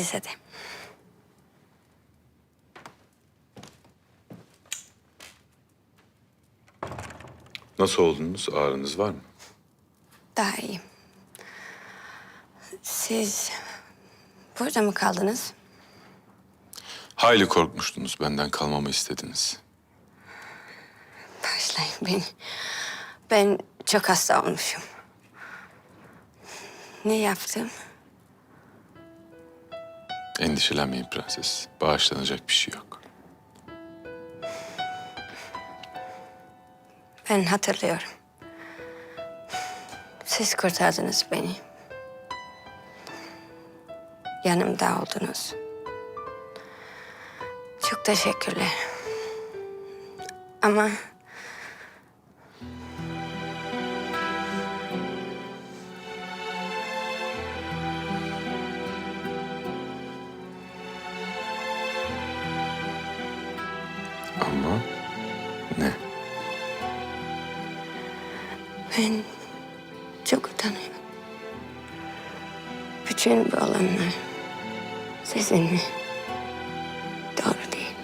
Size de. Nasıl oldunuz? Ağrınız var mı? Daha iyiyim. Siz burada mı kaldınız? Hayli korkmuştunuz. Benden kalmamı istediniz. Başlayın beni. Ben çok hasta olmuşum. Ne yaptım? Endişelenmeyin prenses. Bağışlanacak bir şey yok. Ben hatırlıyorum. Siz kurtardınız beni. Yanımda oldunuz. Çok teşekkürler. Ama Bütün bu olanlar sizinle doğru değil.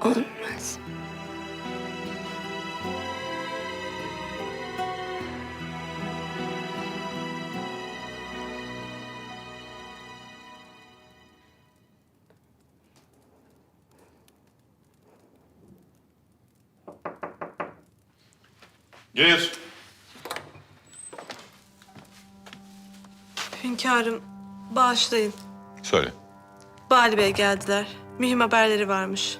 Olmaz. Gir. Hünkârım, bağışlayın. Söyle. Bali Bey geldiler. Mühim haberleri varmış.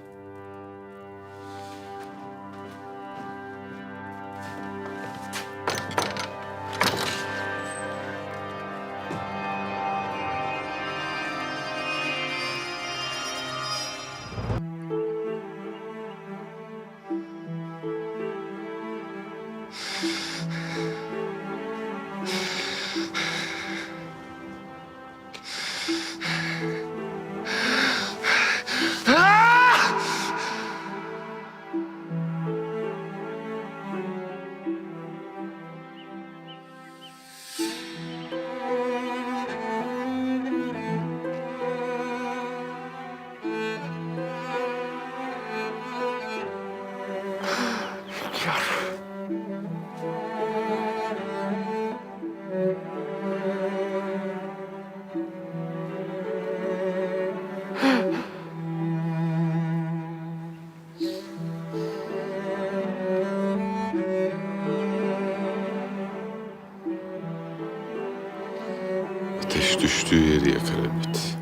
Ateş düştüğü yeri yakar elbet.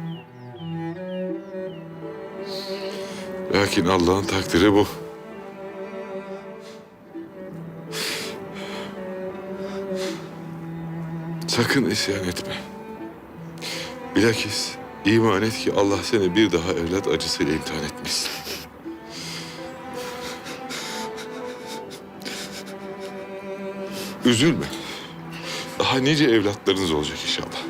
Lakin Allah'ın takdiri bu. Sakın isyan etme. Bilakis iman et ki Allah seni bir daha evlat acısıyla imtihan etmesin. Üzülme. Daha nice evlatlarınız olacak inşallah.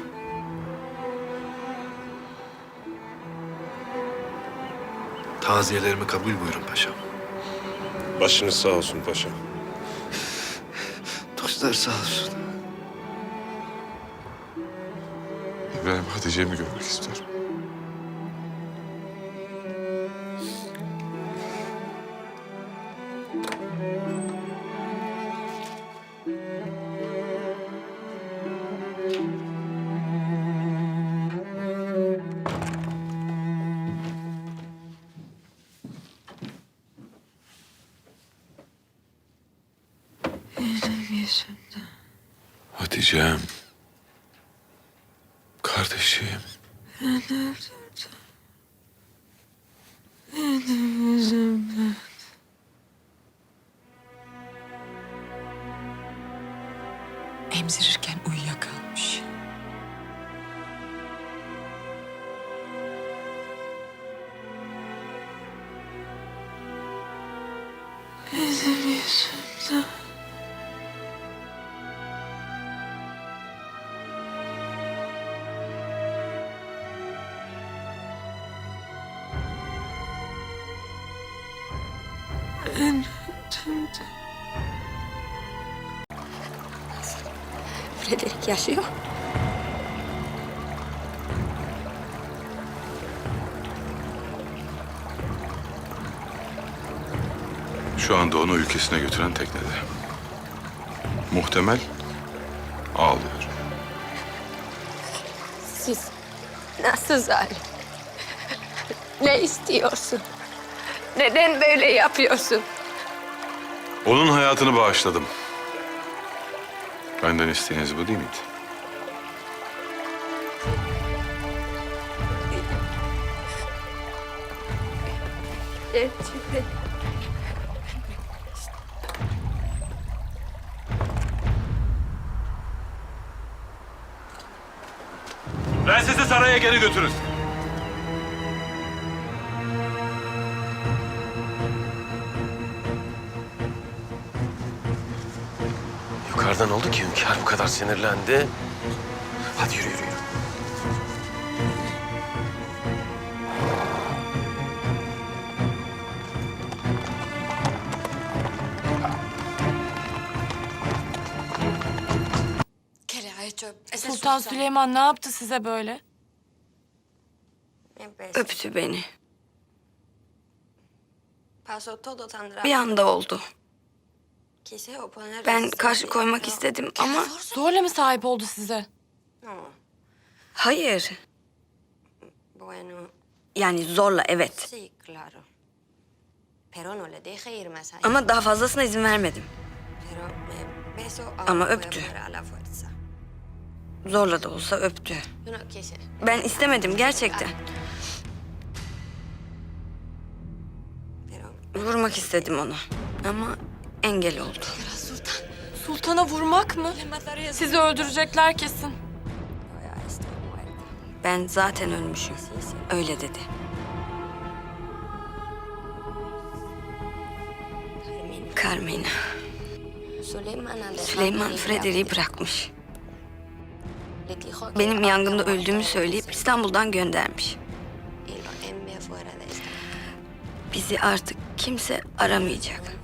Taziyelerimi kabul buyurun paşam. Başınız sağ olsun paşa. Dostlar sağ olsun. İbrahim Hatice'mi görmek istiyorum. Hatice'm. Kardeşim. Emzirirken uyuyakalmış. Öldüm de Frederick yaşıyor. Şu anda onu ülkesine götüren teknede. Muhtemel ağlıyor. Siz nasıl zalim? Ne istiyorsun? Neden böyle yapıyorsun? Onun hayatını bağışladım. Benden isteğiniz bu değil miydi? Gerçekten. Prensesi saraya geri götürün. Yukarıdan oldu ki hünkâr bu kadar sinirlendi. Hadi yürü yürü yürü. Sultan Süleyman ne yaptı size böyle? Öptü beni. Bir anda oldu. Ben karşı koymak istedim ama Zorla mı sahip oldu size? hayır. Yani zorla evet. Allá. Ama daha fazlasına izin vermedim. Ama öptü. Zorla da olsa öptü. Ben istemedim gerçekten. Pero Vurmak istedim onu. Ama engel oldu. Sultana vurmak mı? Sizi öldürecekler kesin. Ben zaten ölmüşüm. Öyle dedi. Carmina. Süleyman, Frederick'i bırakmış. Benim yangında öldüğümü söyleyip İstanbul'dan göndermiş. Bizi artık kimse aramayacak.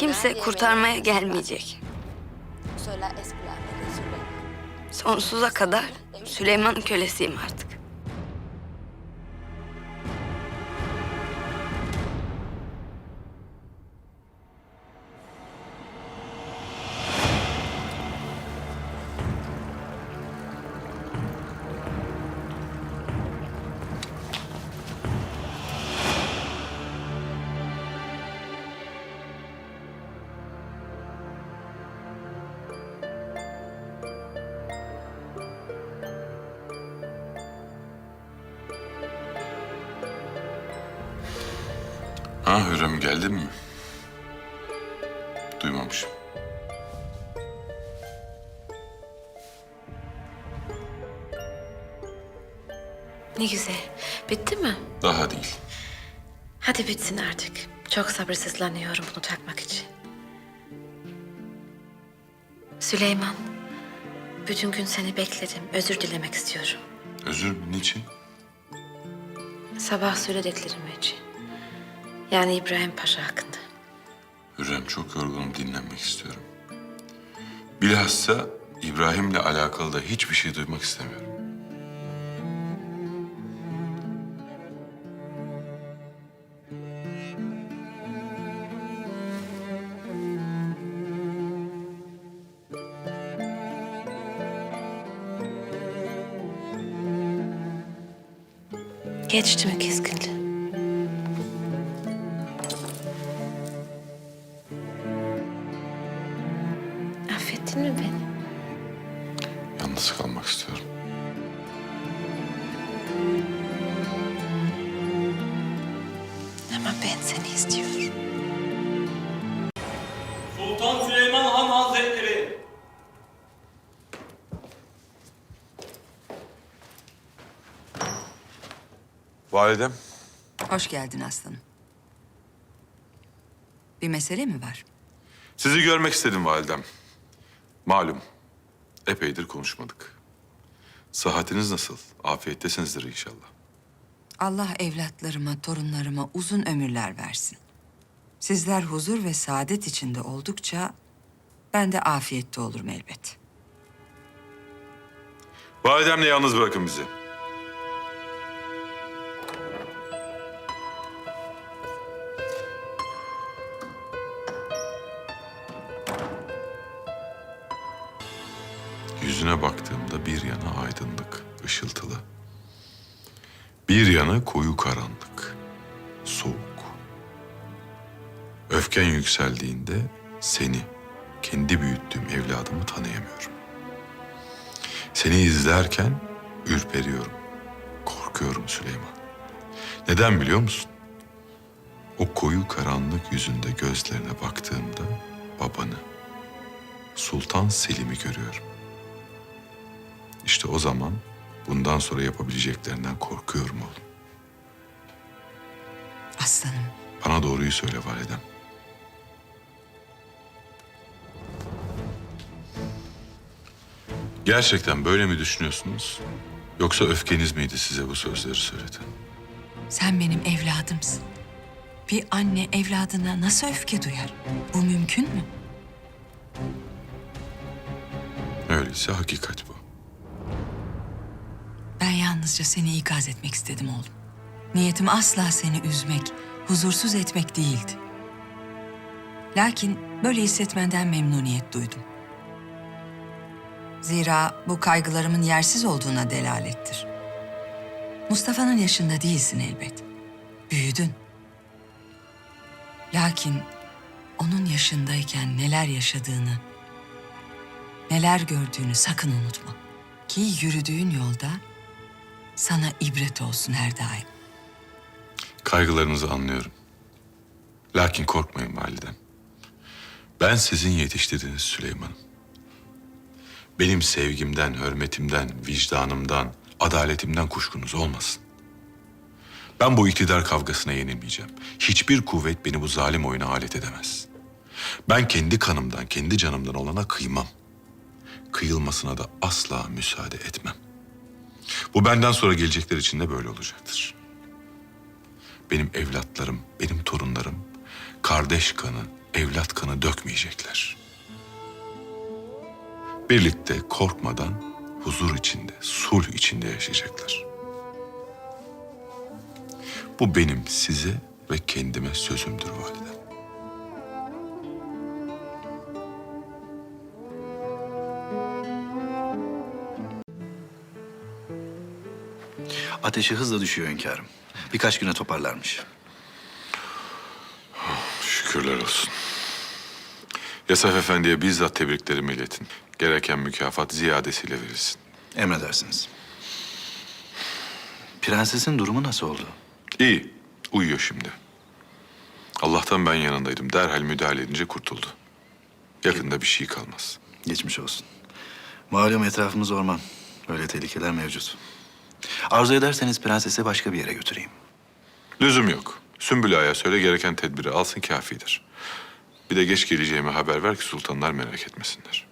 Kimse kurtarmaya gelmeyecek. Süleyman. Sonsuza kadar Süleyman'ın kölesiyim artık. Ha Hürrem geldin mi? Duymamışım. Ne güzel. Bitti mi? Daha değil. Hadi bitsin artık. Çok sabırsızlanıyorum bunu takmak için. Süleyman, bütün gün seni bekledim. Özür dilemek istiyorum. Özür niçin? Sabah söylediklerim için. Yani İbrahim Paşa hakkında. Hürrem çok yorgunum dinlenmek istiyorum. Bilhassa İbrahim'le alakalı da hiçbir şey duymak istemiyorum. Geçti Ama ben seni istiyorum. Sultan Süleyman Han Hazretleri. Validem, Hoş geldin aslanım. Bir mesele mi var? sizi görmek istedim validem. Malum, epeydir konuşmadık. Sıhhatiniz nasıl? Afiyettesinizdir inşallah. Allah evlatlarıma, torunlarıma uzun ömürler versin. Sizler huzur ve saadet içinde oldukça Ben de afiyette olurum elbet. Validemle yalnız bırakın bizi. Yana koyu karanlık, soğuk. Öfken yükseldiğinde seni, kendi büyüttüğüm evladımı tanıyamıyorum. Seni izlerken ürperiyorum. Korkuyorum Süleyman. Neden biliyor musun? O koyu karanlık yüzünde gözlerine baktığımda babanı, Sultan Selim'i görüyorum. İşte o zaman bundan sonra yapabileceklerinden korkuyorum oğlum. Aslanım, Bana doğruyu söyle validem. Gerçekten böyle mi düşünüyorsunuz? Yoksa öfkeniz miydi size bu sözleri söyleten? sen benim evladımsın. Bir anne evladına nasıl öfke duyar? Bu mümkün mü? Öyleyse hakikat bu. Ben yalnızca seni ikaz etmek istedim oğlum. Niyetim asla seni üzmek, huzursuz etmek değildi. Lakin böyle hissetmenden memnuniyet duydum. Zira bu kaygılarımın yersiz olduğuna delalettir. Mustafa'nın yaşında değilsin elbet. Büyüdün. Lakin onun yaşındayken neler yaşadığını, neler gördüğünü sakın unutma. Ki yürüdüğün yolda sana ibret olsun her daim. Kaygılarınızı anlıyorum. Lakin korkmayın validem. Ben sizin yetiştirdiğiniz Süleyman'ım. Benim sevgimden, hürmetimden, vicdanımdan, adaletimden kuşkunuz olmasın. Ben bu iktidar kavgasına yenilmeyeceğim. Hiçbir kuvvet beni bu zalim oyuna alet edemez. Ben kendi kanımdan, kendi canımdan olana kıymam. Kıyılmasına da asla müsaade etmem. Bu benden sonra gelecekler için de böyle olacaktır. Benim evlatlarım, benim torunlarım kardeş kanı, evlat kanı dökmeyecekler. Birlikte korkmadan huzur içinde, sulh içinde yaşayacaklar. Bu benim size ve kendime sözümdür validem. Ateşi hızla düşüyor hünkârım. Birkaç güne toparlarmış. Şükürler olsun. Yasaf Efendi'ye bizzat tebriklerimi iletin. Gereken mükafat ziyadesiyle verilsin. Emredersiniz. Prensesin durumu nasıl oldu? İyi, uyuyor şimdi. Allah'tan ben yanındaydım. Derhal müdahale edince kurtuldu. Yakında bir şey kalmaz. Geçmiş olsun. Malum etrafımız orman. Öyle tehlikeler mevcut. Arzu ederseniz prensesi başka bir yere götüreyim. Lüzum yok. Sümbül Ağa'ya söyle gereken tedbiri alsın kafidir. Bir de geç geleceğime haber ver ki sultanlar merak etmesinler.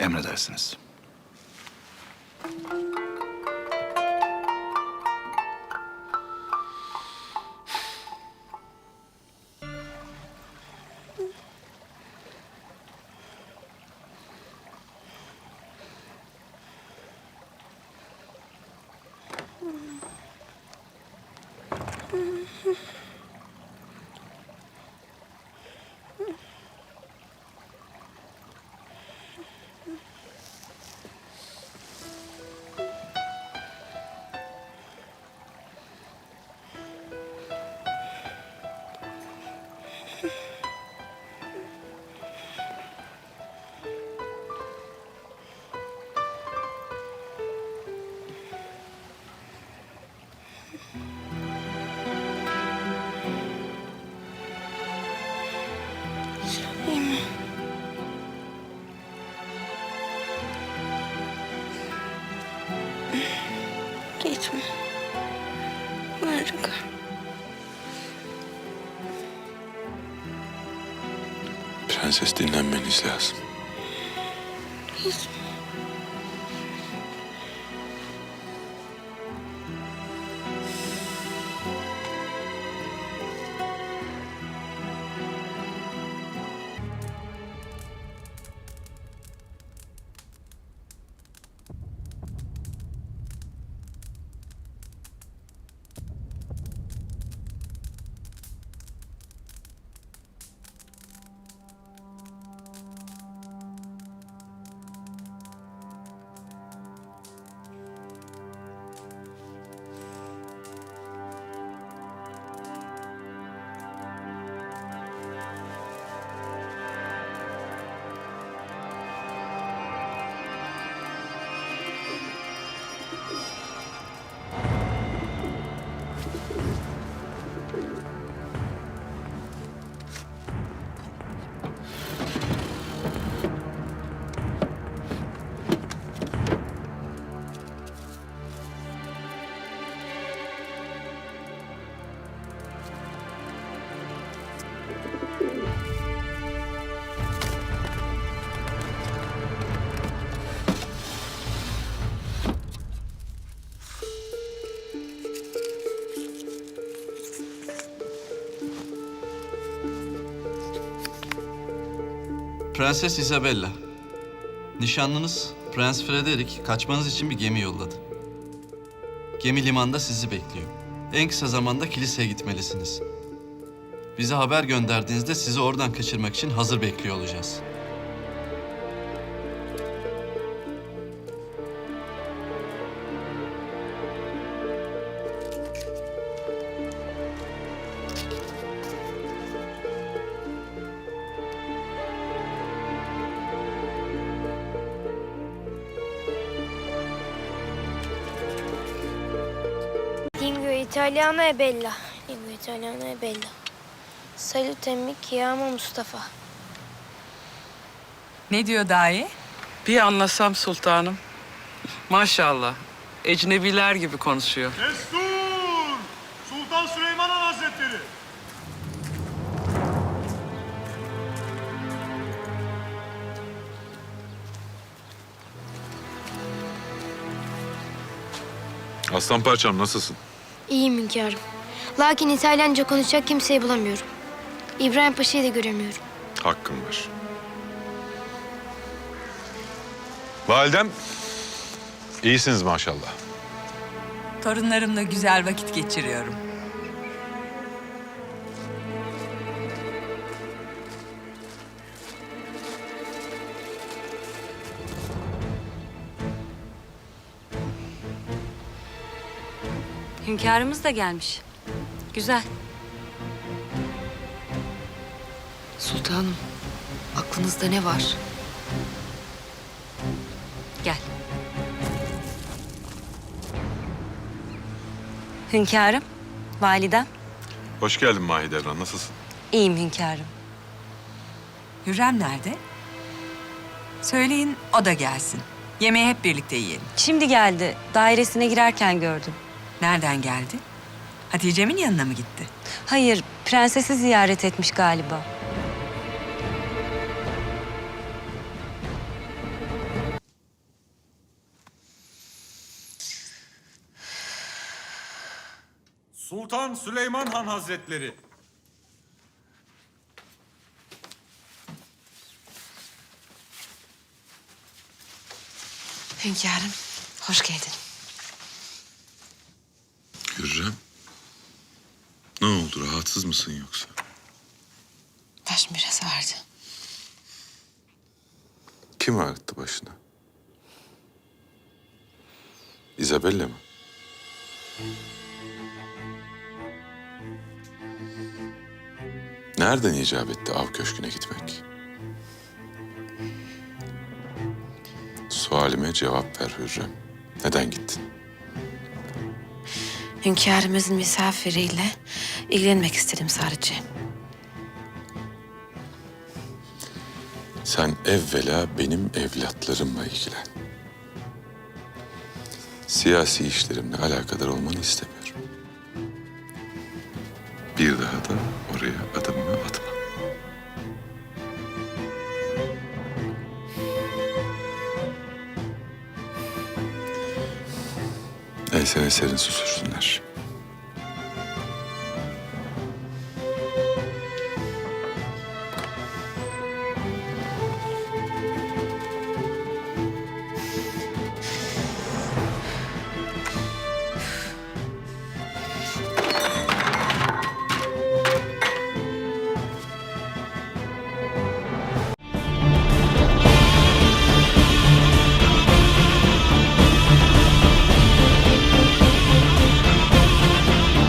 Emredersiniz. Gitme. Varık. Prenses dinlenmeniz lazım. Gitme. Prenses Isabella. Nişanlınız Prens Frederick kaçmanız için bir gemi yolladı. Gemi limanda sizi bekliyor. En kısa zamanda kiliseye gitmelisiniz. Bize haber gönderdiğinizde sizi oradan kaçırmak için hazır bekliyor olacağız. Lingua italiana e bella. Lingua italiana e bella. Salutemi chiamo Mustafa. Ne diyor dahi? Bir anlasam sultanım. Maşallah. Ecnebiler gibi konuşuyor. Destur! Sultan Süleyman Han Hazretleri. Aslan parçam nasılsın? İyiyim hünkârım. Lakin İtalyanca konuşacak kimseyi bulamıyorum. İbrahim Paşa'yı da göremiyorum. Hakkım var. Validem, iyisiniz maşallah. Torunlarımla güzel vakit geçiriyorum. Hünkârımız da gelmiş. Güzel. Sultanım, aklınızda ne var? Gel. Hünkârım, validem. Hoş geldin Mahidevran, nasılsın? İyiyim hünkârım. Hürrem nerede? Söyleyin o da gelsin. Yemeği hep birlikte yiyelim. Şimdi geldi. Dairesine girerken gördüm. Nereden geldi? Hatice'min yanına mı gitti? Hayır, prensesi ziyaret etmiş galiba. Sultan Süleyman Han Hazretleri. Hünkârım, hoş geldin. Hürrem, ne oldu, rahatsız mısın yoksa? Başım biraz ağrıdı. Kim ağrıttı başını? Isabella mı? Nereden icap etti av köşküne gitmek? Sualime cevap ver Hürrem. Neden gittin? Hünkârımızın misafiriyle ilgilenmek istedim sadece. Sen evvela benim evlatlarımla ilgilen. Siyasi işlerimle alakadar olmanı istemiyorum. Bir daha Ensene serin su sürsünler.